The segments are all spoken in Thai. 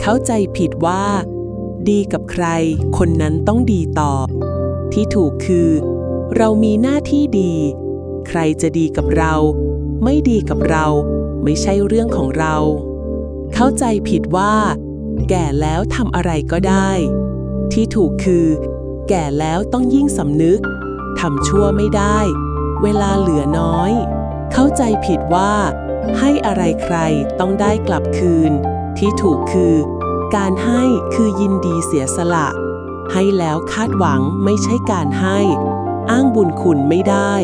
เข้าใจผิดว่า ดีกับใคร คนนั้นต้องดีตอบ ที่ถูกคือ เรามีหน้าที่ดี ใครจะดีกับเรา ไม่ดีกับเรา ไม่ใช่เรื่องของเรา เข้าใจผิดว่า แก่แล้วทำอะไรก็ได้ ที่ถูกคือ แก่แล้วต้องยิ่งสำนึกทำชั่วไม่ได้ เวลาเหลือน้อย เข้าใจผิดว่า ให้อะไรใครต้องได้กลับคืน ที่ถูกคือ การให้คือยินดีเสียสละ ให้แล้วคาดหวังไม่ใช่การให้ อ้างบุญคุณไม่ได้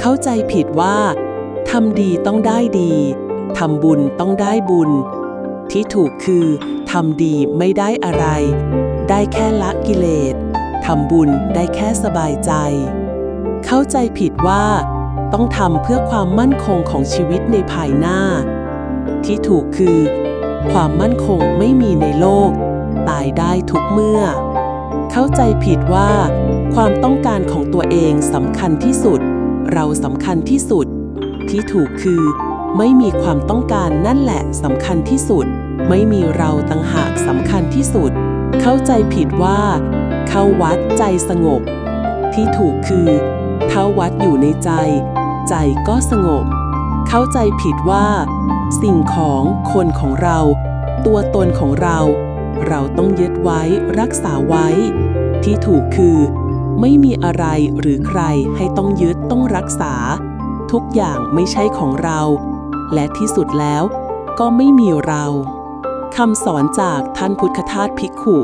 เข้าใจผิดว่าทำดีต้องได้ดีทำบุญต้องได้บุญ ที่ถูกคือทำดีไม่ได้อะไร ได้แค่ละกิเลสทำบุญได้แค่สบายใจ เข้าใจผิดว่า ต้องทำเพื่อความมั่นคงของชีวิตในภายหน้า ที่ถูกคือ ความมั่นคงไม่มีในโลก ตายได้ทุกเมื่อ เข้าใจผิดว่า ความต้องการของตัวเองสำคัญที่สุด เราสำคัญที่สุด ที่ถูกคือ ไม่มีความต้องการนั่นแหละสำคัญที่สุด ไม่มีเราต่างหากสำคัญที่สุด เข้าใจผิดว่า เข้าวัดใจสงบ ที่ถูกคือ เข้าวัดอยู่ในใจ ใจก็สงบ เข้าใจผิดว่า สิ่งของคนของเรา ตัวตนของเรา เราต้องยึดไว้รักษาไว้ ที่ถูกคือ ไม่มีอะไรหรือใครให้ต้องยึดต้องรักษา ทุกอย่างไม่ใช่ของเรา และที่สุดแล้วก็ไม่มีเราคำสอนจากท่านพุทธทาสภิกขุ